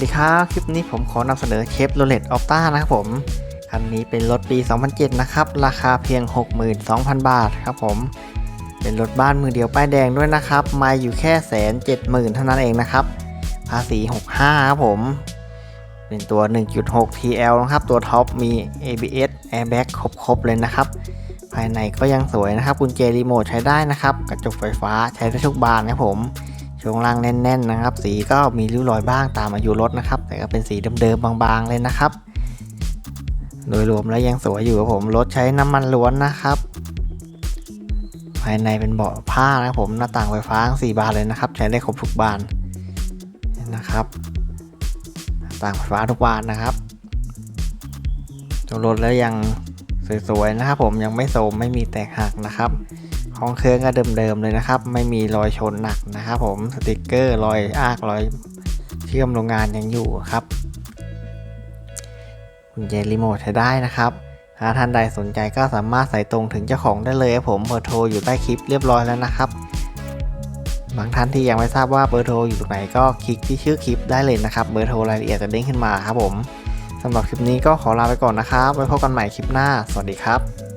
สดีครับ คลิปนี้ผมขอนำเสนอเชฟโรเลตออฟต้านะครับผม คันนี้เป็นรถปี 2007 นะครับ ราคาเพียง 62,000 บาทครับผม เป็นรถบ้านมือเดียวป้ายแดงด้วยนะครับ มาอยู่แค่แสนเจ็ดหมื่นเท่านั้นเองนะครับ ภาษี 65 ครับผม เป็นตัว 1.6 TL นะครับ ตัวท็อปมี ABS Airbag ครบๆ เลยนะครับ ภายในก็ยังสวยนะครับ กุญแจรีโมทใช้ได้นะครับ กระจกไฟฟ้าใช้ได้ทุกบานครับผม ช่วงล่างแน่นๆนะครับ สีก็มีริ้วรอยบ้างตามอายุรถนะครับ แต่ก็เป็นสีเดิมๆบางๆเลยนะครับ โดยรวมแล้วยังสวยอยู่ครับผมรถใช้น้ำมันล้วนนะครับ ภายในเป็นเบาะผ้านะครับผมหน้าต่างไฟฟ้าสี่บานเลยนะครับ ใช้ได้ครบทุกบานนะครับหน้าต่างไฟฟ้าทุกบานนะครับตัวรถแล้วยังสวยๆนะครับผมยังไม่โทรมไม่มีแตกหักนะครับ ของเครื่องก็เดิมๆเลยนะครับ ไม่มีรอยชนหนักนะครับผมสติกเกอร์รอยอากรอยเชื่อมโรงงานยังอยู่ครับกุญแจรีโมทใช้ได้นะครับถ้าท่านใดสนใจก็สามารถใส่ตรงถึงเจ้าของได้เลยครับผมเบอร์โทรอยู่ใต้คลิปเรียบร้อยแล้วนะครับ บางท่านที่ยังไม่ทราบว่าเบอร์โทรอยู่ตรงไหนก็คลิกที่ชื่อคลิปได้เลยนะครับ เบอร์โทรรายละเอียดจะเด้งขึ้นมาครับผมสำหรับคลิปนี้ก็ขอลาไปก่อนนะครับ ไว้พบกันใหม่คลิปหน้า สวัสดีครับ